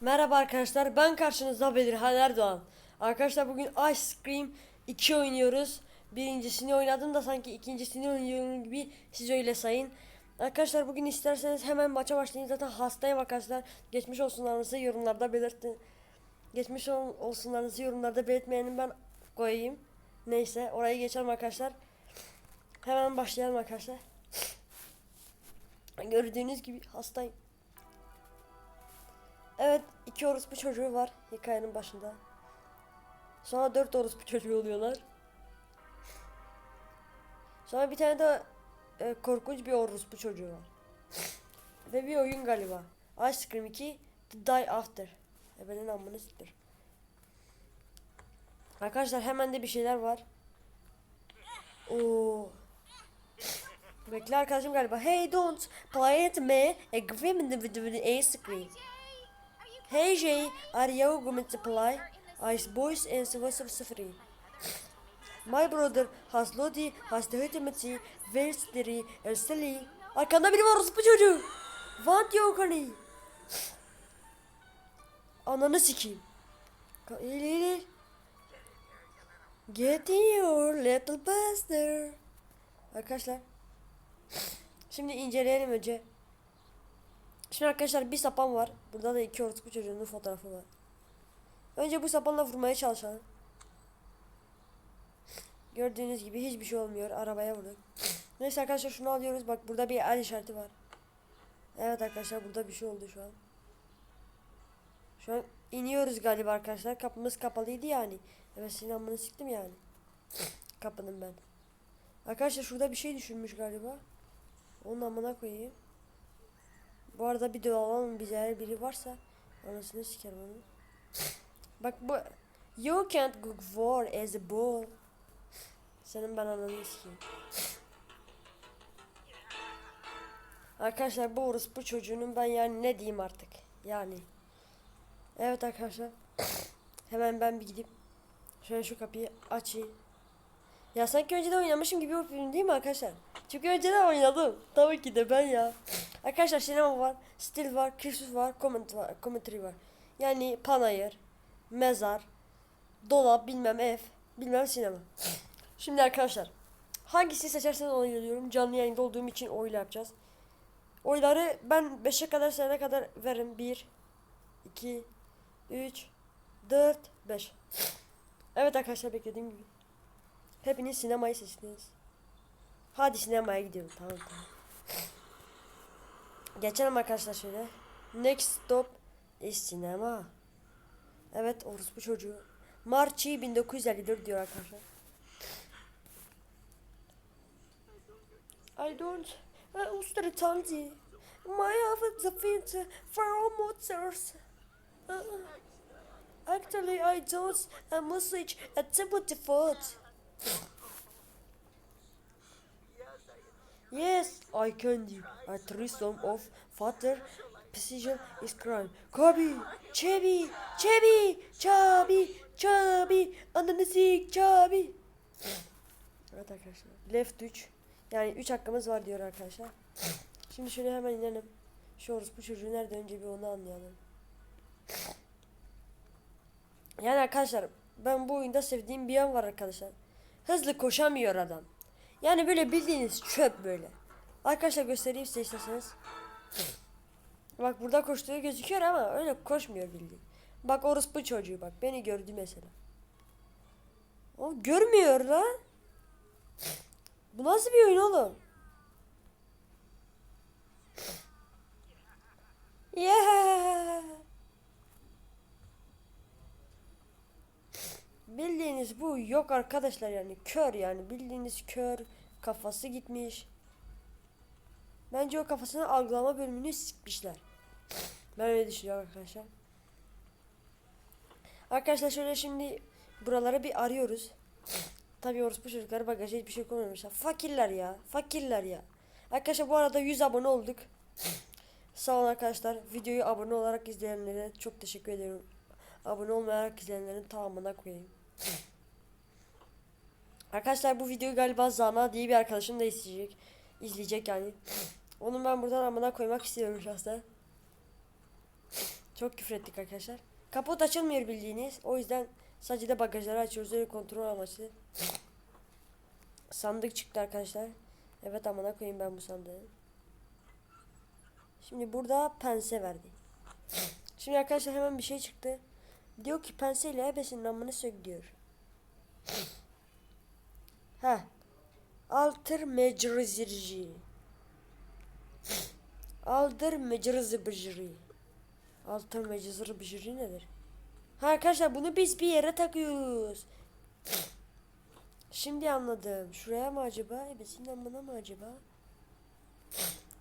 Merhaba arkadaşlar ben karşınızda Bedirhan Erdoğan. Arkadaşlar bugün Ice Cream 2 oynuyoruz. Birincisini oynadım da sanki ikincisini oynuyorum gibi siz öyle sayın. Arkadaşlar bugün isterseniz hemen maça başlayın zaten hastayım arkadaşlar. Geçmiş olsunlarınızı yorumlarda belirtin. Geçmiş ol, olsunlarınızı yorumlarda belirtmeyenin ben koyayım. Neyse orayı geçelim arkadaşlar. Hemen başlayalım arkadaşlar. Gördüğünüz gibi hastayım. Evet iki orospu çocuğu var hikayenin başında. Sonra dört orospu çocuğu oluyorlar. Sonra bir tane de e, korkunç bir orospu çocuğu var. Ve bir oyun galiba. Ice Cream 2 The Die After. E benim amını siktir. Arkadaşlar hemen de bir şeyler var. Oo. Bekle arkadaşım galiba. Hey don't play it me. Agreement with the ice cream. Hey are you going to play? Ice Boys and Silver Free. My brother has Lodi, has the ultimate, Velsteri, Elseli. Arkanda biri var orospu çocuğu. Want you honey. Ananı sikeyim. İyi iyi. Get in your little bastard. Arkadaşlar. Şimdi inceleyelim önce. Şimdi arkadaşlar bir sapan var. Burada da iki orospu çocuğunun fotoğrafı var. Önce bu sapanla vurmaya çalışalım. Gördüğünüz gibi hiçbir şey olmuyor. Arabaya vurduk. Neyse arkadaşlar şunu alıyoruz. Bak burada bir el işareti var. Evet arkadaşlar burada bir şey oldu şu an. Şu an iniyoruz galiba arkadaşlar. Kapımız kapalıydı yani. Evet sinamını siktim yani. Kapının ben. Arkadaşlar şurada bir şey düşünmüş galiba. Onun amına koyayım. Bu arada bir dolalım bize eğer biri varsa anasını sikerim onu. Bak bu You can't go war as a ball. Senin ben ananı sikeyim. Arkadaşlar bu orospu çocuğunun ben yani ne diyeyim artık. Yani. Evet arkadaşlar. Hemen ben bir gidip şöyle şu kapıyı açayım. Ya sanki önceden oynamışım gibi yapıyorum değil mi arkadaşlar? Çünkü önceden oynadım. Tabii ki de ben ya. Arkadaşlar sinema var, stil var, kürsüs var, comment var, commentary var. Yani panayır, mezar, dolap, bilmem ev, bilmem sinema. Şimdi arkadaşlar hangisi seçerseniz onu geliyorum. Canlı yayında olduğum için oyla yapacağız. Oyları ben 5'e kadar sayana kadar veririm. 1 2 3 4 5 Evet arkadaşlar beklediğim gibi. Hepiniz sinemayı seçtiniz. Hadi sinemaya gidiyorum. Tamam tamam. Geçelim arkadaşlar şöyle. Next stop is sinema. Evet orospu çocuğu. Marchi 1954 diyor arkadaşlar. I don't uh, ustre tanzi. My of the winter for all motors. Uh, actually I don't a message at the foot. Yes, I can do. A threesome of father precision is crime. Kobi, Çebi, Çebi, Çabi, Çabi, ananı sik, Çabi. Evet arkadaşlar. Left 3. Yani 3 hakkımız var diyor arkadaşlar. Şimdi şöyle hemen inelim. Şu orospu çocuğu nerede önce bir onu anlayalım. Yani arkadaşlar ben bu oyunda sevdiğim bir yan var arkadaşlar. Hızlı koşamıyor adam. Yani böyle bildiğiniz çöp böyle. Arkadaşlar göstereyim size isterseniz. Bak burada koştuğu gözüküyor ama öyle koşmuyor bildiğin. Bak orospu çocuğu bak beni gördü mesela. O görmüyor lan. Bu nasıl bir oyun oğlum? Bildiğiniz bu yok arkadaşlar yani kör yani bildiğiniz kör kafası gitmiş. Bence o kafasını algılama bölümünü sikmişler. Ben öyle düşünüyorum arkadaşlar. Arkadaşlar şöyle şimdi buraları bir arıyoruz. Tabii orospu çocuklar bagaja hiçbir şey koymamışlar. Fakirler ya. Fakirler ya. Arkadaşlar bu arada 100 abone olduk. Sağ olun arkadaşlar. Videoyu abone olarak izleyenlere çok teşekkür ederim. Abone olmayarak izleyenlerin tamamına koyayım. Arkadaşlar bu videoyu galiba Zana diye bir arkadaşım da izleyecek. İzleyecek yani. Onu ben buradan amına koymak istiyorum şahsen. Çok küfür ettik arkadaşlar. Kaput açılmıyor bildiğiniz. O yüzden sadece de bagajları açıyoruz. Öyle kontrol amaçlı. Sandık çıktı arkadaşlar. Evet amına koyayım ben bu sandığı. Şimdi burada pense verdi. Şimdi arkadaşlar hemen bir şey çıktı. Diyor ki penseyle ebesinin amını sök diyor. Ha. Alter mecrizirci. Aldır. Alter mecrizı bıcırı nedir? Ha arkadaşlar bunu biz bir yere takıyoruz. Şimdi anladım. Şuraya mı acaba? Ebesinin amına mı acaba?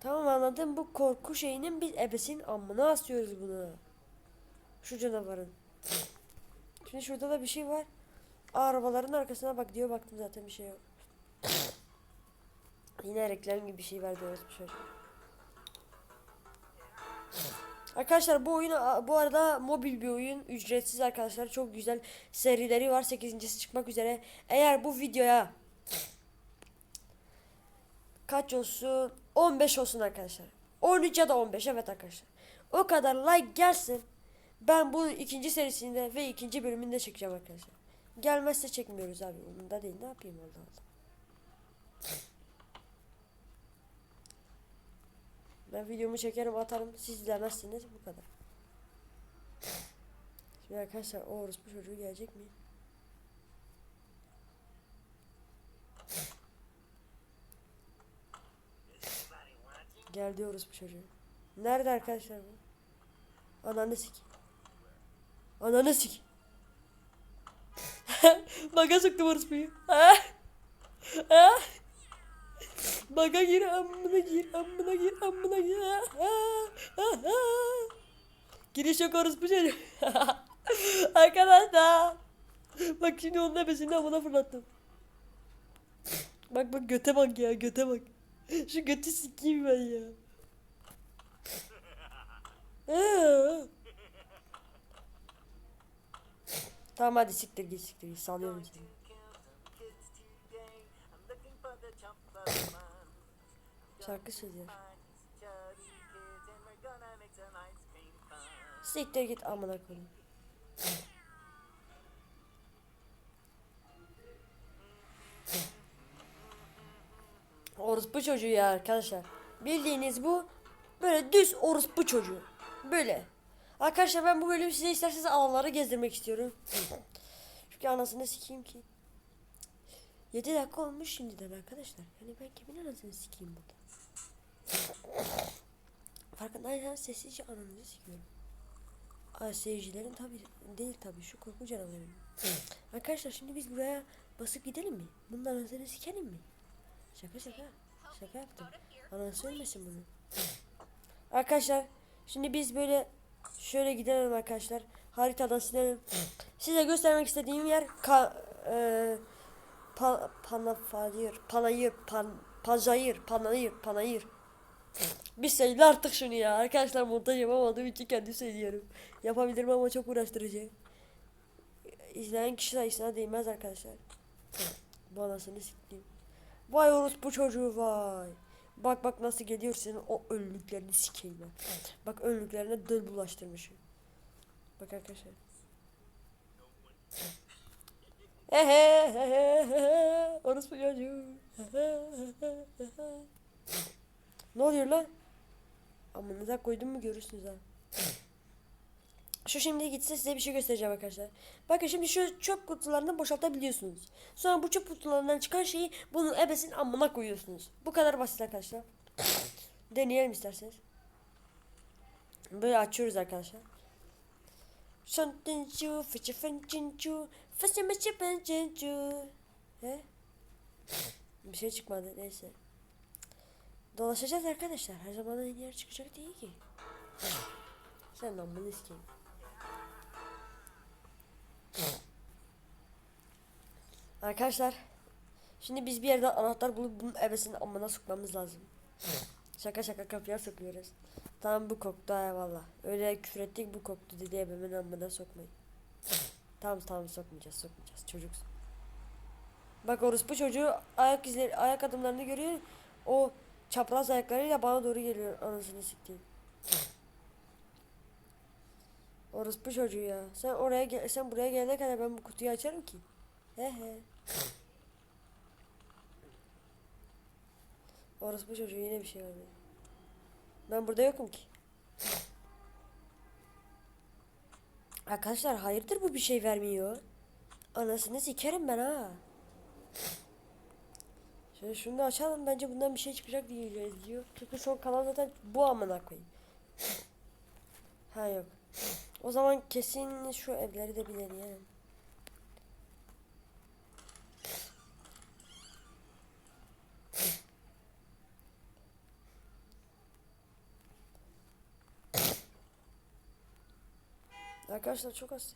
Tamam anladım. Bu korku şeyinin biz ebesinin amına asıyoruz bunu. Şu canavarın. Şimdi şurada da bir şey var. Arabaların arkasına bak diyor. Baktım zaten bir şey yok. Yine reklam gibi bir şey verdi bir şey. Arkadaşlar bu oyun bu arada mobil bir oyun. Ücretsiz arkadaşlar. Çok güzel serileri var. 8.si çıkmak üzere. Eğer bu videoya kaç olsun? 15 olsun arkadaşlar. 13 ya da 15 evet arkadaşlar. O kadar like gelsin. Ben bu ikinci serisinde ve ikinci bölümünde çekeceğim arkadaşlar. Gelmezse çekmiyoruz abi. Umurumda değil. Ne yapayım Allah Allah. Ben videomu çekerim atarım. Siz izlemezsiniz. Bu kadar. Şimdi arkadaşlar o orospu çocuğu gelecek mi? Geldi orospu çocuğu. Nerede arkadaşlar bu? Ananı sik. Ananı sik. Baga soktum orospuyu. Ha? Ha? Baga gir amına gir amına gir amına gir. Ha. Giriş yok orospu çocuğu. Arkadaşlar. Bak şimdi onun ebesini amına fırlattım. Bak bak göte bak ya göte bak. Şu götü sikeyim ben ya. Aa. Tamam hadi siktir git siktir git salıyorum seni. Şarkı söylüyor. Siktir git amına koyayım. Orospu çocuğu ya arkadaşlar. Bildiğiniz bu böyle düz orospu çocuğu. Böyle. Arkadaşlar ben bu bölüm size isterseniz alanları gezdirmek istiyorum. Çünkü anasını sikeyim ki. 7 dakika olmuş şimdiden arkadaşlar. Yani ben kimin anasını sikeyim burada. Farkındaysanız sessizce ananızı sikiyorum. Aa, seyircilerin tabi değil tabi şu korku canavarının. Arkadaşlar şimdi biz buraya basıp gidelim mi? Bunun anasını sikelim mi? Şaka şaka. Şaka yaptım. Anası ölmesin bunu. Arkadaşlar şimdi biz böyle şöyle gidelim arkadaşlar. Haritadan silelim. Size göstermek istediğim yer ka, e, pa, panafayır, panayır, pan, pazayır, panayır, panayır. Bir söyle artık şunu ya. Arkadaşlar montaj yapamadığım için kendi söylüyorum. Yapabilirim ama çok uğraştırıcı. İzleyen kişi sayısına değmez arkadaşlar. Bu anasını sikeyim. Vay orospu çocuğu vay. Bak bak nasıl geliyor senin o önlüklerini sikeyim ben. Bak önlüklerine döl bulaştırmışım. Bak arkadaşlar. Ehe orospu çocuğu. ne oluyor lan? Amınıza koydum mu görürsünüz ha. Şu şimdi gitse size bir şey göstereceğim arkadaşlar. Bakın şimdi şu çöp kutularını boşaltabiliyorsunuz. Sonra bu çöp kutularından çıkan şeyi bunun ebesin amına koyuyorsunuz. Bu kadar basit arkadaşlar. Deneyelim isterseniz. Böyle açıyoruz arkadaşlar. Şantincu, fıçı fıncincu, fıçı mıçı fıncincu. He? Bir şey çıkmadı neyse. Dolaşacağız arkadaşlar. Her zaman aynı yer çıkacak değil ki. Sen lan bunu isteyeyim. Arkadaşlar Şimdi biz bir yerden anahtar bulup bunun ebesini amına sokmamız lazım. şaka şaka kapıya sokuyoruz. Tamam bu koktu eyvallah. Öyle küfür ettik bu koktu dedi ebemin amına sokmayın. tamam tamam sokmayacağız sokmayacağız çocuksun. Bak orospu çocuğu ayak izleri ayak adımlarını görüyor. O çapraz ayaklarıyla bana doğru geliyor anasını siktiğim. Orospu çocuğu ya. Sen oraya gel sen buraya gelene kadar ben bu kutuyu açarım ki. He he. Orospu çocuğu yine bir şey vermedi. Ben burada yokum ki. Arkadaşlar hayırdır bu bir şey vermiyor. Anasını sikerim ben ha. Şöyle şunu da açalım bence bundan bir şey çıkacak diye diyor. Çünkü son kalan zaten bu amına koyayım. ha yok. O zaman kesin şu evleri de bir deneyelim. Arkadaşlar çok az.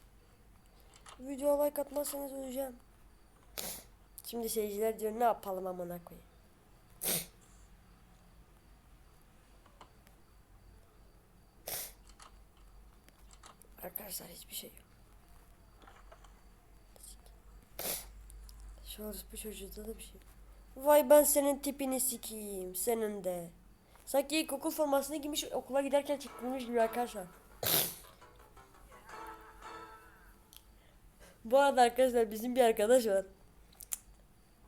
Video like atmazsanız öleceğim. Şimdi seyirciler diyor ne yapalım amına koyayım. Arkadaşlar hiçbir şey yok. Şu bu çocuğunda da bir şey. Vay ben senin tipini sikeyim. Senin de. Sanki ilkokul formasını giymiş okula giderken çıkmış gibi arkadaşlar. Bu arada arkadaşlar bizim bir arkadaş var.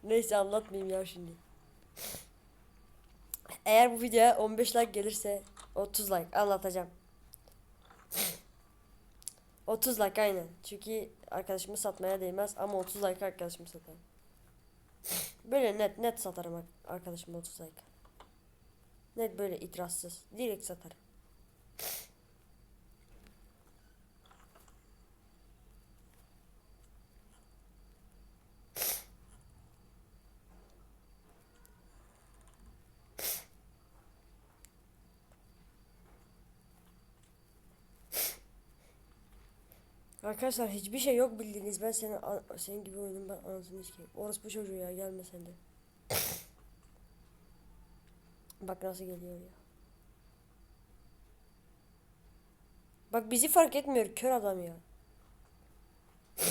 Neyse anlatmayayım ya şimdi. Eğer bu videoya 15 like gelirse 30 like anlatacağım. 30 like aynen. Çünkü arkadaşımı satmaya değmez ama 30 like arkadaşımı satarım. Böyle net net satarım ar- arkadaşıma 30 like. Net böyle itirazsız. Direkt satarım. Arkadaşlar hiçbir şey yok bildiğiniz. Ben senin senin gibi oyunun ben anasını sikeyim. Orospu çocuğu ya gelme sen de. Bak nasıl geliyor ya. Bak bizi fark etmiyor kör adam ya.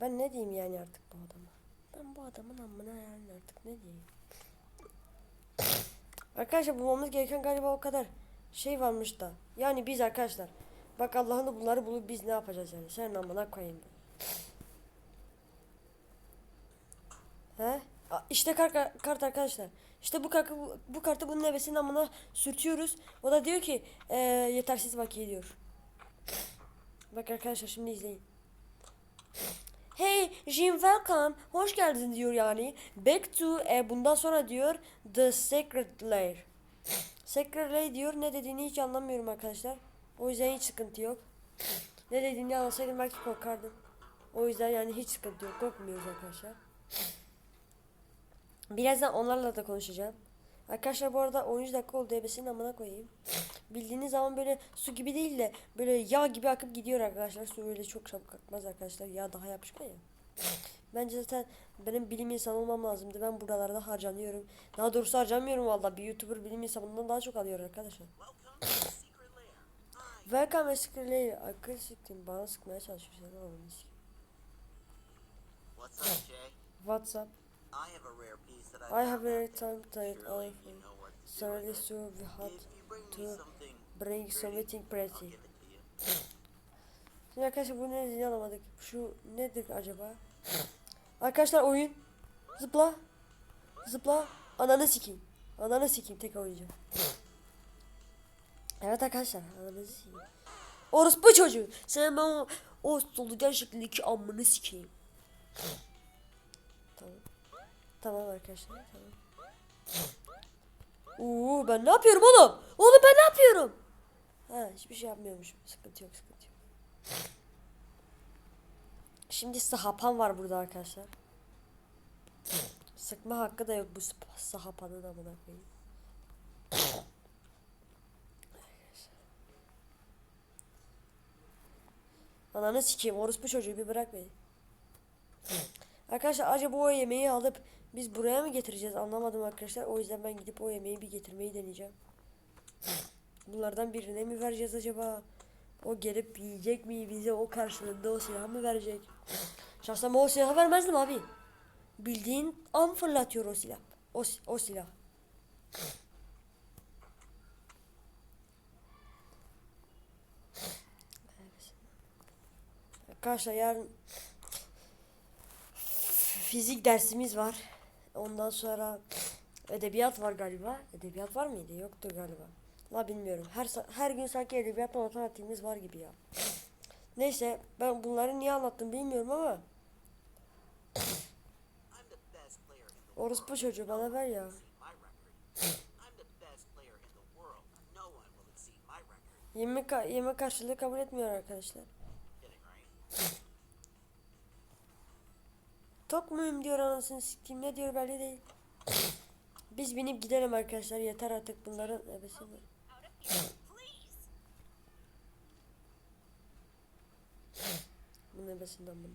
Ben ne diyeyim yani artık bu adama? Ben bu adamın amına yani artık ne diyeyim? Arkadaşlar bulmamız gereken galiba o kadar şey varmış da. Yani biz arkadaşlar. Bak Allah'ın da bunları bulup biz ne yapacağız yani? Sen amına koyayım. He? İşte kart, kart arkadaşlar. İşte bu kartı bu, bu kartı bunun ebesinin amına sürtüyoruz. O da diyor ki eee yetersiz bakiye diyor. Bak arkadaşlar şimdi izleyin. Hey Jim welcome. Hoş geldin diyor yani. Back to e, bundan sonra diyor The Secret Lair. Secret Lair diyor ne dediğini hiç anlamıyorum arkadaşlar. O yüzden hiç sıkıntı yok. Ne dediğini anlasaydım belki korkardım. O yüzden yani hiç sıkıntı yok. Korkmuyoruz arkadaşlar. Birazdan onlarla da konuşacağım. Arkadaşlar bu arada 13 dakika oldu ebesinin amına koyayım. Bildiğiniz zaman böyle su gibi değil de böyle yağ gibi akıp gidiyor arkadaşlar. Su öyle çok çabuk akmaz arkadaşlar. Yağ daha yapışkan ya. Bence zaten benim bilim insanı olmam lazımdı. Ben buralarda harcanıyorum. Daha doğrusu harcamıyorum valla. Bir YouTuber bilim insanından daha çok alıyor arkadaşlar. Welcome Lair. Akıl siktim. Bana sıkmaya çalışıyor. Sen anladın sikeyim. What's up, Jay? What's up? I have a rare piece that I, I have a there. time to do Sorry so we had to bring something pretty. Şimdi arkadaşlar bu ne anlamadık. Şu nedir acaba? Arkadaşlar oyun. Zıpla. Zıpla. Ananı sikeyim. Ananı sikeyim tek oynayacağım. Evet arkadaşlar sikeyim. Orospu çocuğu. Sen ben o, o solucan şeklindeki amını sikeyim. Tamam. Tamam arkadaşlar tamam. Oo ben ne yapıyorum oğlum? Oğlum ben ne yapıyorum? Ha hiçbir şey yapmıyormuşum. Sıkıntı yok sıkıntı yok. Şimdi sahapan var burada arkadaşlar. Sıkma hakkı da yok bu sahapanın amına koyayım. Ananı sikeyim orospu çocuğu bir bırak. Arkadaşlar acaba o yemeği alıp biz buraya mı getireceğiz anlamadım arkadaşlar. O yüzden ben gidip o yemeği bir getirmeyi deneyeceğim. Bunlardan birine mi vereceğiz acaba? O gelip yiyecek mi bize o karşılığında o silahı mı verecek? Şahsen o silahı vermezdim abi. Bildiğin an fırlatıyor o silah. O, o silah. Arkadaşlar yarın fizik dersimiz var. Ondan sonra edebiyat var galiba. Edebiyat var mıydı? Yoktu galiba. La bilmiyorum. Her her gün sanki edebiyat matematiğimiz var gibi ya. Neyse ben bunları niye anlattım bilmiyorum ama orospu çocuğu bana ver ya. Yemek, yemek karşılığı kabul etmiyor arkadaşlar. Tok muyum diyor anasını sikeyim ne diyor belli değil. Biz binip gidelim arkadaşlar yeter artık bunların ebesini. Bunun ebesinden bunu.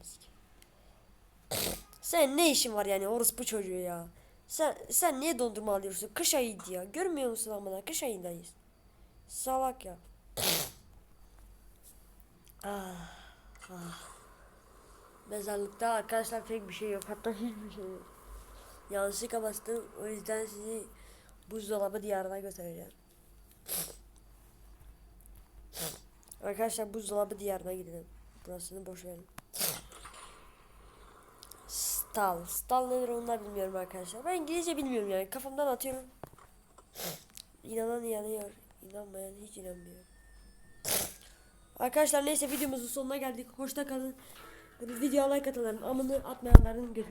Sen ne işin var yani orospu çocuğu ya. Sen sen niye dondurma alıyorsun? Kış ayıydı ya. Görmüyor musun amına? Kış ayındayız. Salak ya. ah, ah. Mezarlıkta arkadaşlar pek bir şey yok. Hatta hiçbir şey yok. Yanlışlıkla bastım. O yüzden sizi buzdolabı diyarına götüreceğim. Arkadaşlar buzdolabı diyarına gidelim. Burasını boş verin. Stal. Stal nedir da bilmiyorum arkadaşlar. Ben İngilizce bilmiyorum yani. Kafamdan atıyorum. İnanan inanıyor. İnanmayan hiç inanmıyor. Arkadaşlar neyse videomuzun sonuna geldik. Hoşça kalın. Video like atanların amını atmayanların sikeyim.